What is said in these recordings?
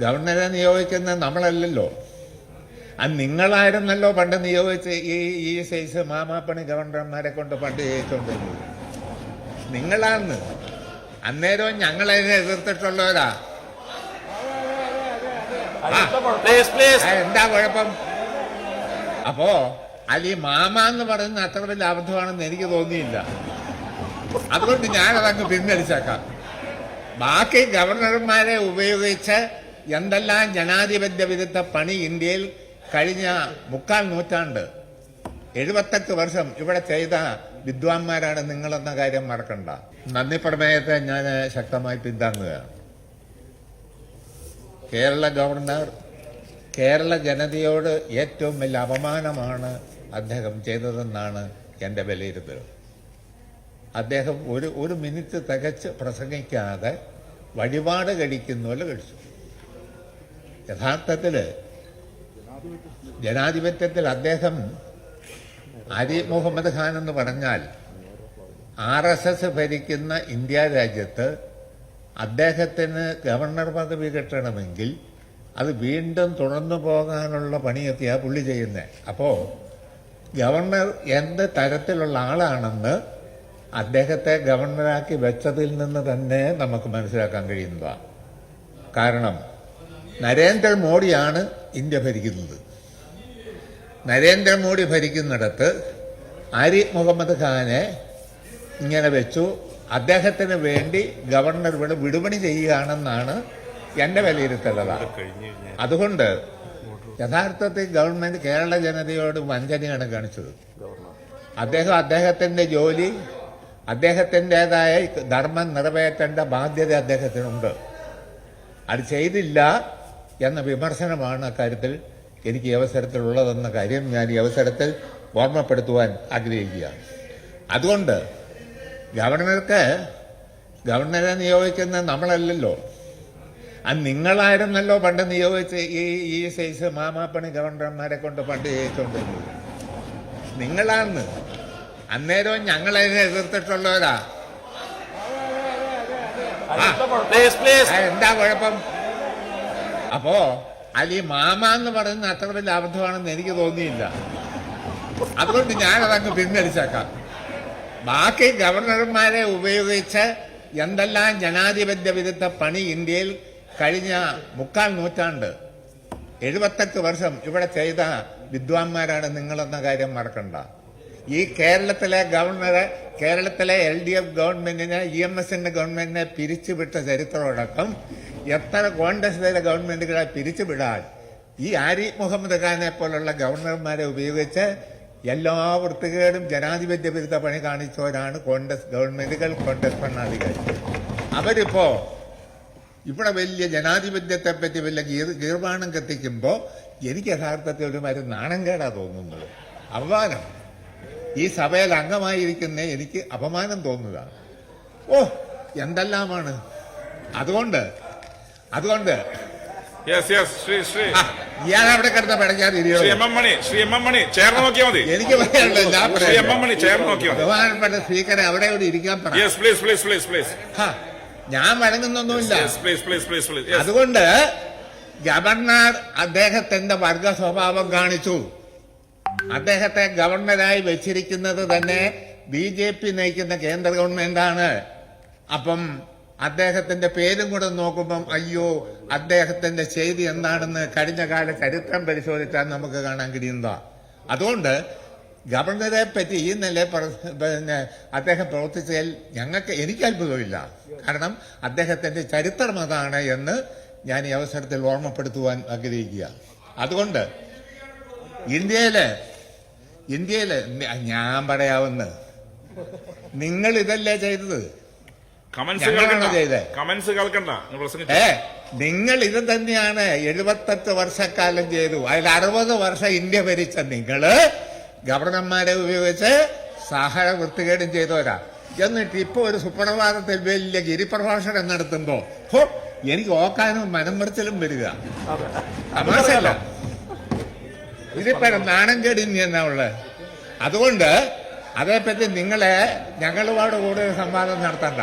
ഗവർണറെ നിയോഗിക്കുന്നത് നമ്മളല്ലല്ലോ. അത് നിങ്ങളായിരുന്നല്ലോ പണ്ട് നിയോഗിച്ച് ഈ ഈ സൈസ് മാമാപ്പണി ഗവർണർമാരെ കൊണ്ട് പണ്ട് ചെയ്യിച്ചുകൊണ്ടിരുന്നത് നിങ്ങളാണ് അന്നേരവും ഞങ്ങളതിനെ എതിർത്തിട്ടുള്ളവരാ. എന്താ കുഴപ്പം? അപ്പോ അത് ഈ മാമ എന്ന് പറയുന്ന അത്ര വലിയ അബദ്ധമാണെന്ന് എനിക്ക് തോന്നിയില്ല. അതുകൊണ്ട് ഞാനതങ്ങ് പിൻവലിച്ചേക്കാം. ബാക്കി ഗവർണർമാരെ ഉപയോഗിച്ച് എന്തെല്ലാം ജനാധിപത്യ വിരുദ്ധ പണി ഇന്ത്യയിൽ കഴിഞ്ഞ മുക്കാൽ നൂറ്റാണ്ട്? എഴുപത്തെട്ട് വർഷം ഇവിടെ ചെയ്ത വിദ്വാൻമാരാണ് നിങ്ങളെന്ന കാര്യം മറക്കണ്ട. നന്ദി പ്രമേയത്തെ ഞാൻ ശക്തമായി പിന്താങ്ങുകയാണ് കേരള ഗവർണർ കേരള ജനതയോട് ഏറ്റവും വലിയ അപമാനമാണ് അദ്ദേഹം ചെയ്തതെന്നാണ് എന്റെ വിലയിരുത്തൽ. അദ്ദേഹം ഒരു ഒരു മിനിറ്റ് തികച്ച് പ്രസംഗിക്കാതെ വഴിപാട് കഴിക്കുന്ന പോലെ കഴിച്ചു. യഥാർത്ഥത്തിൽ ജനാധിപത്യത്തിൽ അദ്ദേഹം അരി മുഹമ്മദ് ഖാൻ എന്ന് പറഞ്ഞാൽ ആർ എസ് എസ് ഭരിക്കുന്ന ഇന്ത്യ രാജ്യത്ത് അദ്ദേഹത്തിന് ഗവർണർ പദവി കിട്ടണമെങ്കിൽ അത് വീണ്ടും തുടർന്നു പോകാനുള്ള പണിയൊക്കെയാണ് പുള്ളി ചെയ്യുന്നത് അപ്പോൾ ഗവർണർ എന്ത് തരത്തിലുള്ള ആളാണെന്ന് അദ്ദേഹത്തെ ഗവർണറാക്കി വെച്ചതിൽ നിന്ന് തന്നെ നമുക്ക് മനസ്സിലാക്കാൻ കഴിയുന്നതാണ് കാരണം നരേന്ദ്രമോദിയാണ് ഇന്ത്യ ഭരിക്കുന്നത്. നരേന്ദ്രമോദി ഭരിക്കുന്നിടത്ത് ആരിഫ് മുഹമ്മദ് ഖാനെ ഇങ്ങനെ വെച്ചു. അദ്ദേഹത്തിന് വേണ്ടി ഗവർണർ ഇവിടെ വിടുപണി ചെയ്യുകയാണെന്നാണ് എന്റെ വിലയിരുത്തലതാണ് അതുകൊണ്ട് യഥാർത്ഥത്തിൽ ഗവൺമെന്റ് കേരള ജനതയോട് വഞ്ചനയാണ് കാണിച്ചത്. അദ്ദേഹം അദ്ദേഹത്തിന്റെ ജോലി അദ്ദേഹത്തിന്റെതായ ധർമ്മം നിറവേറ്റേണ്ട ബാധ്യത അദ്ദേഹത്തിനുണ്ട്. അത് ചെയ്തില്ല. എന്ന വിമർശനമാണ് അക്കാര്യത്തിൽ എനിക്ക് ഈ അവസരത്തിലുള്ളതെന്ന കാര്യം ഞാൻ ഈ അവസരത്തിൽ ഓർമ്മപ്പെടുത്തുവാൻ ആഗ്രഹിക്കുകയാണ്. അതുകൊണ്ട് ഗവർണർക്ക് ഗവർണറെ നിയോഗിക്കുന്ന നമ്മളല്ലല്ലോ. അത് നിങ്ങളായിരുന്നല്ലോ പണ്ട് നിയോഗിച്ച് ഈ ഈ സൈസ് മാമാപ്പണി ഗവർണർമാരെ കൊണ്ട് പണ്ട് ചെയ്യിച്ചുകൊണ്ടിരുന്നത് നിങ്ങളാണ് അന്നേരവും ഞങ്ങളതിനെ എതിർത്തിട്ടുള്ളവരാ. എന്താ കുഴപ്പം? അപ്പോ ഈ മാമ എന്ന് പറയുന്ന അത്ര വലിയ അബദ്ധമാണെന്ന് എനിക്ക് തോന്നിയില്ല. അതുകൊണ്ട് ഞാനതങ്ങ് പിൻവലിച്ചേക്കാം ബാക്കി ഗവർണർമാരെ ഉപയോഗിച്ച് എന്തെല്ലാം ജനാധിപത്യ വിരുദ്ധ പണി ഇന്ത്യയിൽ കഴിഞ്ഞ മുക്കാൽ നൂറ്റാണ്ട് എഴുപത്തെട്ട് വർഷം ഇവിടെ ചെയ്ത വിദ്വാൻമാരാണ് നിങ്ങളെന്ന കാര്യം മറക്കണ്ട. ഈ കേരളത്തിലെ ഗവർണറെ കേരളത്തിലെ എൽ ഡി എഫ് ഗവൺമെന്റിനെ ഇ എം എസിന്റെ ഗവൺമെന്റിനെ പിരിച്ചുവിട്ട ചരിത്രമടക്കം എത്ര കോൺഗ്രസിലെ ഗവൺമെന്റുകളെ പിരിച്ചുവിടാൻ ഈ ആരിഫ് മുഹമ്മദ് ഖാനെ പോലുള്ള ഗവർണർമാരെ ഉപയോഗിച്ച് എല്ലാ വൃത്തികേടും ജനാധിപത്യ വിരുദ്ധ പണി കാണിച്ചവരാണ് കോൺഗ്രസ് ഗവൺമെന്റുകൾ കോൺഗ്രസ് ഭരണാധികാരി അവരിപ്പോ ഇവിടെ വലിയ ജനാധിപത്യത്തെ പറ്റി വലിയ ഗീർ ഗീർവാണം കത്തിക്കുമ്പോൾ എനിക്ക് യഥാർത്ഥത്തിൽ ഒരു മരം നാണം കേടാ തോന്നുന്നത്. അപമാനം. ഈ സഭയിൽ അംഗമായിരിക്കുന്ന എനിക്ക് അപമാനം തോന്നുക. ഓ എന്തെല്ലാമാണ്? അതുകൊണ്ട് അതുകൊണ്ട് യെസ് യെസ് ശ്രീ ശ്രീ. ഇയാൾ അവിടെ കിടന്ന പിടയ്ക്കാതിരിയോ Shri M M Mani Shri M M Mani ചേർന്ന് നോക്കിയാൽ മതി. എനിക്ക് പറയാനുള്ളത് ഞാൻ ശ്രീ എം എം പറയാം. മണി ചേർന്ന് നോക്കിയാൽ മതി. ബഹുമാനപ്പെട്ട സ്പീക്കറെ അവിടെ ഇവിടെ ഇരിക്കാൻ പറ. Yes please please please please ഞാൻ വഴങ്ങുന്നൊന്നുമില്ല. പ്ലീസ് പ്ലീസ് പ്ലീസ് പ്ലീസ് അതുകൊണ്ട് ഗവർണർ അദ്ദേഹത്തിന്റെ വർഗ സ്വഭാവം കാണിച്ചു. അദ്ദേഹത്തെ ഗവർണറായി വെച്ചിരിക്കുന്നത് തന്നെ ബി ജെ പി നയിക്കുന്ന കേന്ദ്ര ഗവൺമെന്റാണ്. അപ്പം അദ്ദേഹത്തിന്റെ പേരും കൂടെ നോക്കുമ്പം അയ്യോ അദ്ദേഹത്തിന്റെ ചെയ്തി എന്താണെന്ന് കഴിഞ്ഞ കാല ചരിത്രം പരിശോധിച്ചാൽ നമുക്ക് കാണാൻ കഴിയുന്നതാ. അതുകൊണ്ട് ഗവർണറെ പറ്റി ഈ നില പിന്നെ അദ്ദേഹം പ്രവർത്തിച്ചതിൽ ഞങ്ങൾക്ക് എനിക്ക് അത്ഭുതമില്ല. കാരണം അദ്ദേഹത്തിന്റെ ചരിത്രം അതാണ് എന്ന് ഞാൻ ഈ അവസരത്തിൽ ഓർമ്മപ്പെടുത്തുവാൻ ആഗ്രഹിക്കുക. അതുകൊണ്ട് ഇന്ത്യയിൽ ഇന്ത്യയിൽ ഞാൻ പറയാവുന്ന നിങ്ങൾ ഇതല്ലേ ചെയ്തത്? കമന്റ്സ് കേൾക്കണ്ട. ചെയ്തേ? കമന്റ്സ് കേൾക്കണ്ട. നിങ്ങൾ പ്രസംഗിച്ചു. ഏ നിങ്ങൾ ഇത് തന്നെയാണ് എഴുപത്തെട്ട് വർഷക്കാലം ചെയ്തു. അതിൽ അറുപത് വർഷം ഇന്ത്യ ഭരിച്ച നിങ്ങൾ ഗവർണർമാരെ ഉപയോഗിച്ച് സഹായ വൃത്തികേടും ചെയ്തവരാ. എന്നിട്ട് ഇപ്പൊ ഒരു സുപ്രഭാതത്തിൽ വലിയ ഗിരിപ്രഭാഷണം നടത്തുമ്പോ ഹോ എനിക്ക് ഓക്കാനും മനംമറിച്ചിലും വരിക. തമാശല്ല ഇതിപ്പോ നാണം കേടി എന്നാ ഉള്ളത് അതുകൊണ്ട് അതേപ്പറ്റി നിങ്ങളെ ഞങ്ങളുമായിട്ട് കൂടുതൽ സംവാദം നടത്തണ്ട.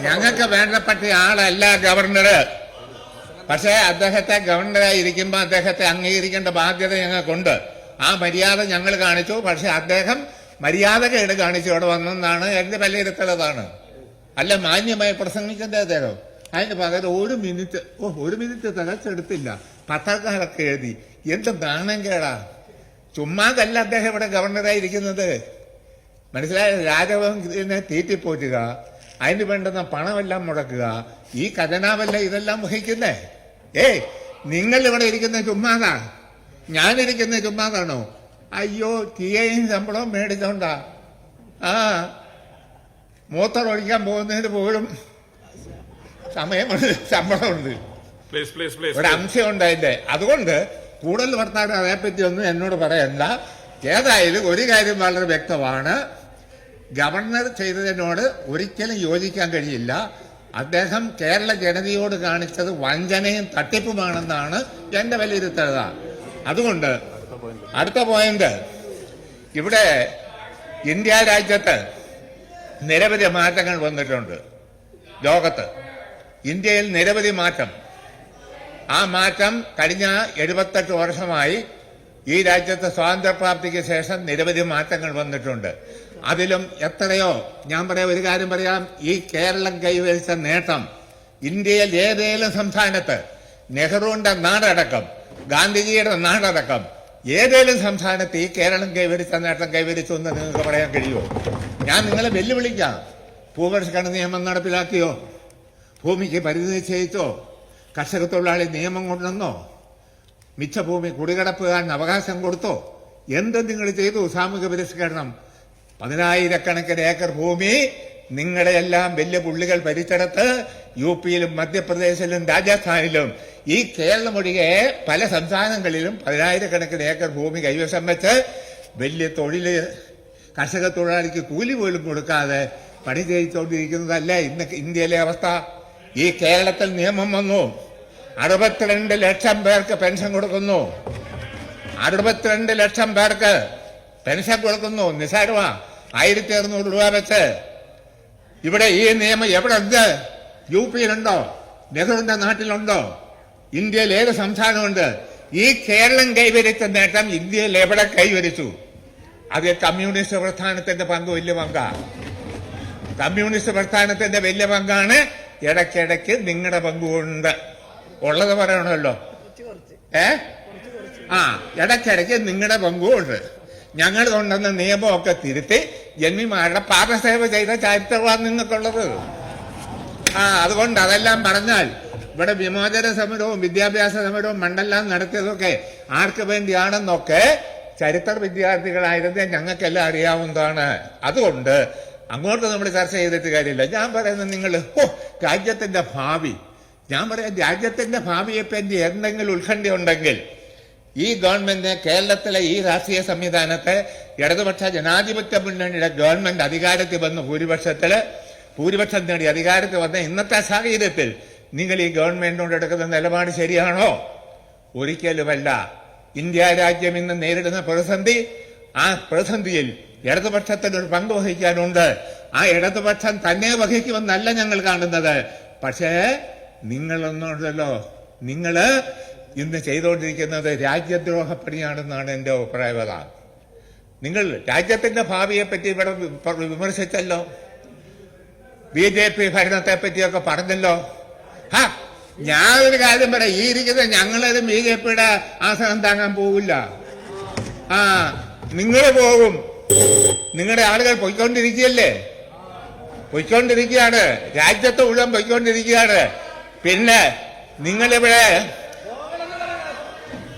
ഞങ്ങൾക്ക് വേണ്ടപ്പെട്ട ആളല്ല ഗവർണർ പക്ഷേ അദ്ദേഹത്തെ ഗവർണറായി ഇരിക്കുമ്പോൾ അദ്ദേഹത്തെ അംഗീകരിക്കേണ്ട ബാധ്യത ഞങ്ങൾക്കുണ്ട്. ആ മര്യാദ ഞങ്ങൾ കാണിച്ചു. പക്ഷെ അദ്ദേഹം മര്യാദകേട് കാണിച്ചു ഇവിടെ വന്നെന്നാണ് എന്റെ വിലയിരുത്തലതാണ് അല്ല മാന്യമായി പ്രസംഗിക്കേണ്ട അദ്ദേഹം? അതിന് പകരം ഒരു മിനിറ്റ് ഓ ഒരു മിനിറ്റ് തികച്ചെടുത്തില്ല. പത്രക്കാരൊക്കെ എഴുതി. എന്ത് നാണം കേടാ. ചുമ്മാതല്ല അദ്ദേഹം ഇവിടെ ഗവർണറായിരിക്കുന്നത് മനസ്സിലായ? രാജഭവനെ തീറ്റിപ്പോറ്റുക. അതിന് വേണ്ടുന്ന പണമെല്ലാം മുടക്കുക. ഈ ഖജനാവല്ല ഇതെല്ലാം വഹിക്കുന്നേ. ഏ നിങ്ങൾ ഇവിടെ ഇരിക്കുന്ന ചുമ്മാതാ ഞാനിരിക്കുന്ന ചുമ്മാതാണോ? അയ്യോ തീയയും ശമ്പളവും മേടിച്ചോണ്ടാ. ആ മൂത്രമൊഴിക്കാൻ പോകുന്നതിന് പോലും സമയമുണ്ട് ശമ്പളമുണ്ട്. ഒരു അംശമുണ്ട് അതിന്റെ. അതുകൊണ്ട് കൂടുതൽ വർത്താനം അതേപ്പറ്റി ഒന്നും എന്നോട് പറയണ്ട. ഏതായാലും ഒരു കാര്യം വളരെ വ്യക്തമാണ്. ഗവർണർ ചെയ്തതിനോട് ഒരിക്കലും യോജിക്കാൻ കഴിയില്ല. അദ്ദേഹം കേരള ജനതയോട് കാണിച്ചത് വഞ്ചനയും തട്ടിപ്പുമാണെന്നാണ് എന്റെ വിലയിരുത്തൽ. അതുകൊണ്ട് അടുത്ത പോയിന്റ് ഇവിടെ ഇന്ത്യ രാജ്യത്ത് നിരവധി മാറ്റങ്ങൾ വന്നിട്ടുണ്ട്. ലോകത്ത് ഇന്ത്യയിൽ നിരവധി മാറ്റം. ആ മാറ്റം കഴിഞ്ഞ എഴുപത്തെട്ട് വർഷമായി ഈ രാജ്യത്ത് സ്വാതന്ത്ര്യപ്രാപ്തിക്ക് ശേഷം നിരവധി മാറ്റങ്ങൾ വന്നിട്ടുണ്ട്. അതിലും എത്രയോ ഞാൻ പറയാം ഒരു കാര്യം പറയാം ഈ കേരളം കൈവരിച്ച നേട്ടം ഇന്ത്യയിൽ ഏതേലും സംസ്ഥാനത്ത് നെഹ്റുവിന്റെ നാടടക്കം ഗാന്ധിജിയുടെ നാടടക്കം ഏതേലും സംസ്ഥാനത്ത് ഈ കേരളം കൈവരിച്ച നേട്ടം കൈവരിച്ചു എന്ന് നിങ്ങൾക്ക് പറയാൻ കഴിയുമോ? ഞാൻ നിങ്ങളെ വെല്ലുവിളിക്കാം. ഭൂപരിഷ്കരണ നിയമം നടപ്പിലാക്കിയോ? ഭൂമിക്ക് പരിധി നിശ്ചയിച്ചോ? കർഷക തൊഴിലാളി നിയമം കൊണ്ടുവന്നോ? മിച്ച ഭൂമി കുടികിടപ്പുകാരന് അവകാശം കൊടുത്തോ? എന്ത് നിങ്ങൾ ചെയ്തു സാമൂഹിക പരിഷ്കരണം പതിനായിരക്കണക്കിന് ഏക്കർ ഭൂമി നിങ്ങളുടെ എല്ലാം വലിയ പുള്ളികൾ ഭരിച്ചെടുത്ത് യു പിയിലും മധ്യപ്രദേശിലും രാജസ്ഥാനിലും ഈ കേരളം ഒഴികെ പല സംസ്ഥാനങ്ങളിലും പതിനായിരക്കണക്കിന് ഏക്കർ ഭൂമി കൈവശം വെച്ച് വലിയ തൊഴിൽ കർഷക തൊഴിലാളിക്ക് കൂലി പോലും കൊടുക്കാതെ പണി ചെയ്തുകൊണ്ടിരിക്കുന്നതല്ല ഇന്ന് ഇന്ത്യയിലെ അവസ്ഥ? ഈ കേരളത്തിൽ നിയമം വന്നു. അറുപത്തിരണ്ട് ലക്ഷം പേർക്ക് പെൻഷൻ കൊടുക്കുന്നു. അറുപത്തിരണ്ട് ലക്ഷം പേർക്ക് പെൻഷൻ കൊടുക്കുന്നു. നിസാരമാ. ആയിരത്തി അറുന്നൂറ് രൂപ വെച്ച്. ഇവിടെ ഈ നിയമം എവിടെ ഉണ്ട് യു പിയിലുണ്ടോ നെഹ്റുവിന്റെ നാട്ടിലുണ്ടോ? ഇന്ത്യയിൽ ഏത് സംസ്ഥാനമുണ്ട്? ഈ കേരളം കൈവരിച്ച നേട്ടം ഇന്ത്യയിൽ എവിടെ കൈവരിച്ചു? അത് കമ്മ്യൂണിസ്റ്റ് പ്രസ്ഥാനത്തിന്റെ പങ്ക് വലിയ പങ്കാ. കമ്മ്യൂണിസ്റ്റ് പ്രസ്ഥാനത്തിന്റെ വലിയ പങ്കാണ് ഇടയ്ക്കിടയ്ക്ക് നിങ്ങളുടെ പങ്കുണ്ട്. ഉള്ളത് പറയണമല്ലോ. ഏ? ആ ഇടയ്ക്കിടയ്ക്ക് നിങ്ങളുടെ പങ്കുമുണ്ട് ഞങ്ങൾ കൊണ്ടുവന്ന നിയമമൊക്കെ തിരുത്തി ജന്മിമാരുടെ പാദസേവ ചെയ്ത ചരിത്രമാണ് നിങ്ങൾക്കുള്ളത്. ആ അതുകൊണ്ട് അതെല്ലാം പറഞ്ഞാൽ ഇവിടെ വിമോചന സമരവും വിദ്യാഭ്യാസ സമരവും മണ്ഡലം നടത്തിയതൊക്കെ ആർക്ക് വേണ്ടിയാണെന്നൊക്കെ ചരിത്ര വിദ്യാർത്ഥികളായിരുന്നേ ഞങ്ങൾക്കെല്ലാം അറിയാവുന്നതാണ്. അതുകൊണ്ട് അങ്ങോട്ട് നമ്മൾ ചർച്ച ചെയ്തിട്ട് കാര്യമില്ല. ഞാൻ പറയുന്നത് നിങ്ങൾ ഓ രാജ്യത്തിന്റെ ഭാവി. ഞാൻ പറയാം രാജ്യത്തിന്റെ ഭാവിയെപ്പറ്റി എന്തെങ്കിലും ഉത്കണ്ഠ ഉണ്ടെങ്കിൽ ഈ ഗവൺമെന്റ് കേരളത്തിലെ ഈ രാഷ്ട്രീയ സംവിധാനത്തെ ഇടതുപക്ഷ ജനാധിപത്യ മുന്നണിയുടെ ഗവൺമെന്റ് അധികാരത്തിൽ വന്ന് ഭൂരിപക്ഷത്തിൽ ഭൂരിപക്ഷം നേടി അധികാരത്തിൽ വന്ന ഇന്നത്തെ സാഹചര്യത്തിൽ നിങ്ങൾ ഈ ഗവൺമെന്റിനോട് എടുക്കുന്ന നിലപാട് ശരിയാണോ? ഒരിക്കലുമല്ല. ഇന്ത്യ രാജ്യം ഇന്ന് നേരിടുന്ന പ്രതിസന്ധി ആ പ്രതിസന്ധിയിൽ ഇടതുപക്ഷത്തിന് ഒരു പങ്ക് വഹിക്കാനുണ്ട്. ആ ഇടതുപക്ഷം തന്നെ വഹിക്കുമെന്നല്ല ഞങ്ങൾ കാണുന്നത്. പക്ഷേ നിങ്ങളൊന്നുണ്ടല്ലോ. നിങ്ങൾ ഇന്ന് ചെയ്തുകൊണ്ടിരിക്കുന്നത് രാജ്യദ്രോഹപ്പണിയാണെന്നാണ് എന്റെ അഭിപ്രായത നിങ്ങൾ രാജ്യത്തിന്റെ ഭാവിയെ പറ്റി ഇവിടെ വിമർശിച്ചല്ലോ? ബി ജെ പി ഭരണത്തെ പറ്റിയൊക്കെ പറഞ്ഞല്ലോ? ഹാ ഞാൻ ഒരു കാര്യം പറയാം. ഈ ഇരിക്കുന്ന ഞങ്ങളത് ബി ജെ പിയുടെ ആസനം താങ്ങാൻ പോവില്ല. ആ നിങ്ങൾ പോകും. നിങ്ങളുടെ ആളുകൾ പൊയ്ക്കൊണ്ടിരിക്കുകയല്ലേ? പൊയ്ക്കൊണ്ടിരിക്കുകയാണ്. രാജ്യത്ത് മുഴുവൻ പൊയ്ക്കൊണ്ടിരിക്കുകയാണ്. പിന്നെ നിങ്ങളിവിടെ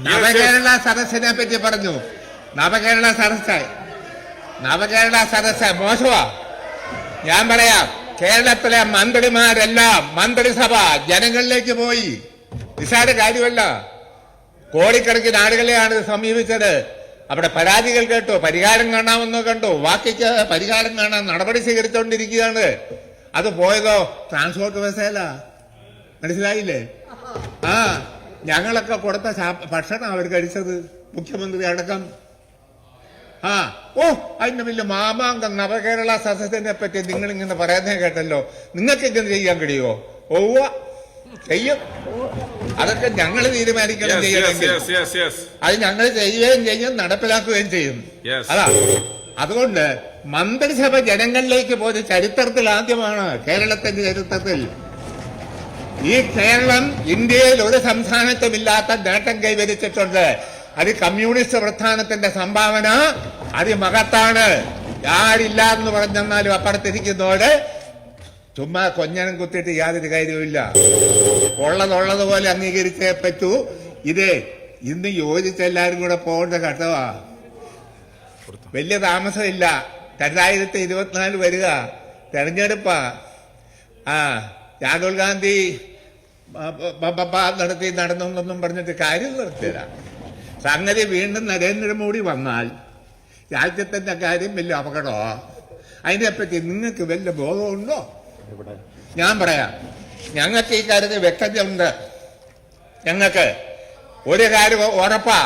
നവകേരള സദസ്സിനെ പറ്റി പറഞ്ഞു. നവകേരള സദസ്സ് നവകേരള സദസ്സ് മോശമാ. ഞാൻ പറയാം കേരളത്തിലെ മന്ത്രിമാരെല്ലാം മന്ത്രിസഭ ജനങ്ങളിലേക്ക് പോയി. നിസ്സാര കാര്യമല്ല. കോടിക്കണക്കിന് ആളുകളെയാണ് സമീപിച്ചത്. അവിടെ പരാതികൾ കേട്ടു പരിഹാരം കാണാമെന്നോ കണ്ടു. വാക്കിക്ക് പരിഹാരം കാണാൻ നടപടി സ്വീകരിച്ചുകൊണ്ടിരിക്കുകയാണ് അത് പോയതോ? ട്രാൻസ്പോർട്ട് ബസ്സേല മനസ്സിലായില്ലേ? ആ. ഞങ്ങളൊക്കെ കൊടുത്ത ഭക്ഷണം അവർ കഴിച്ചത് മുഖ്യമന്ത്രി അടക്കം. ആ ഓ അതിന്റെ വലിയ മാമാങ്കം നവകേരള സദസ്സിനെ പറ്റി നിങ്ങൾ ഇങ്ങനെ പറയുന്നത് കേട്ടല്ലോ. നിങ്ങൾക്ക് ഇങ്ങനെ ചെയ്യാൻ കഴിയുമോ ഓവ ചെയ്യും. അതൊക്കെ ഞങ്ങൾ തീരുമാനിക്കണം ചെയ്യണമെങ്കിൽ. അത് ഞങ്ങൾ ചെയ്യുകയും ചെയ്യും നടപ്പിലാക്കുകയും ചെയ്യും. അതാ. അതുകൊണ്ട് മന്ത്രിസഭ ജനങ്ങളിലേക്ക് പോയ ചരിത്രത്തിൽ ആദ്യമാണ് കേരളത്തിന്റെ ചരിത്രത്തിൽ. ഈ കേരളം ഇന്ത്യയിൽ ഒരു സംസ്ഥാനത്തുമില്ലാത്ത നേട്ടം കൈവരിച്ചിട്ടുണ്ട്. അത് കമ്മ്യൂണിസ്റ്റ് പ്രസ്ഥാനത്തിന്റെ സംഭാവന അതിമഹത്താണ് ആരില്ല എന്ന് പറഞ്ഞെന്നാലും അപ്പുറത്തിരിക്കുന്നവര് ചുമ്മാ കൊഞ്ഞനം കുത്തിയിട്ട് യാതൊരു കാര്യവുമില്ല. ഉള്ളതുള്ളതുപോലെ അംഗീകരിച്ചേ പറ്റൂ. ഇത് ഇന്ന് യോജിച്ച് എല്ലാവരും കൂടെ പോകേണ്ട ഘട്ടമാ. വലിയ താമസമില്ല. രണ്ടായിരത്തി ഇരുപത്തിനാല് വരിക. തെരഞ്ഞെടുപ്പാ. ആ രാഹുൽ ഗാന്ധി നടത്തി നടന്നൊന്നും പറഞ്ഞിട്ട് കാര്യം നിർത്തില്ല സംഗതി വീണ്ടും നരേന്ദ്രമോദി വന്നാൽ രാജ്യത്തിന്റെ കാര്യം വലിയ അപകടമോ അതിനെപ്പറ്റി നിങ്ങൾക്ക് വല്ല ബോധമുണ്ടോ ഞാൻ പറയാം. ഞങ്ങൾക്ക് ഈ കാര്യത്തിൽ വ്യക്തതയുണ്ട്. ഞങ്ങൾക്ക് ഒരു കാര്യം ഉറപ്പാ.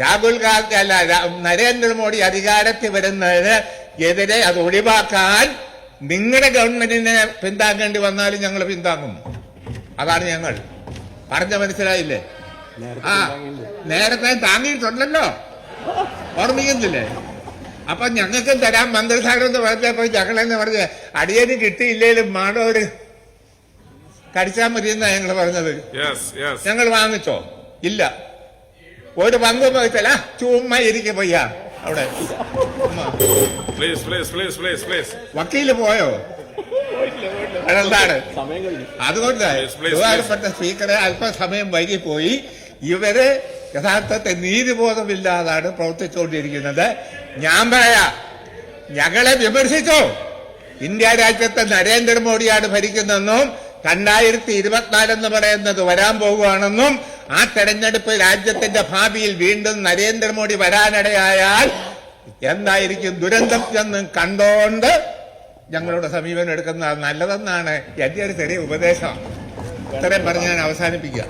രാഹുൽ ഗാന്ധി അല്ല നരേന്ദ്രമോദി അധികാരത്തിൽ വരുന്നതിന് എതിരെ അത് ഒഴിവാക്കാൻ നിങ്ങളുടെ ഗവൺമെന്റിനെ പിന്താങ്ങേണ്ടി വന്നാലും ഞങ്ങൾ പിന്താങ്ങും. അതാണ് ഞങ്ങൾ. പറഞ്ഞ മനസ്സിലായില്ലേ? ആ നേരത്തെ താങ്ങിയിട്ടുണ്ടല്ലോ. ഓർമ്മിക്കുന്നില്ലേ? അപ്പൊ ഞങ്ങൾക്കും തരാം മന്ത്രിസാരം എന്ന് പറഞ്ഞപ്പോ ഞങ്ങളെന്ന് പറഞ്ഞ് അടിയന് കിട്ടിയില്ലേലും മാടോര് കടിച്ചാൽ മതി എന്നാ ഞങ്ങൾ പറഞ്ഞത്. Yes, yes. ഞങ്ങൾ വാങ്ങിച്ചോ? ഇല്ല. ഒരു പങ്കും വഹിച്ചല്ല ചുമ്മാ ഇരിക്കും പയ്യ അവിടെ. Please please please please please. വക്കീൽ പോയോ? അതെന്താണ് സമയം കഴിഞ്ഞു. അതുകൊണ്ട് ബഹുമാനപ്പെട്ട സ്പീക്കറെ അല്പസമയം വൈകിപ്പോയി. ഇവർ നീതി നീതിബോധമില്ലാതാണ് പ്രവർത്തിച്ചുകൊണ്ടിരിക്കുന്നത്. ഞാൻ പറയാ ഞങ്ങളെ വിമർശിച്ചോ? ഇന്ത്യ രാജ്യത്തെ നരേന്ദ്രമോദിയാണ് ഭരിക്കുന്നതെന്നും രണ്ടായിരത്തി ഇരുപത്തിനാലെന്ന് പറയുന്നത് വരാൻ പോകുകയാണെന്നും ആ തെരഞ്ഞെടുപ്പ് രാജ്യത്തിന്റെ ഭാവിയിൽ വീണ്ടും നരേന്ദ്രമോദി വരാനിടയായാൽ എന്തായിരിക്കും ദുരന്തം എന്നും കണ്ടോണ്ട് ഞങ്ങളുടെ സമീപനം എടുക്കുന്നത് നല്ലതെന്നാണ് എന്റെ ഒരു ചെറിയ ഉപദേശം. ഇത്രയും പറഞ്ഞ് ഞാൻ അവസാനിപ്പിക്കുക.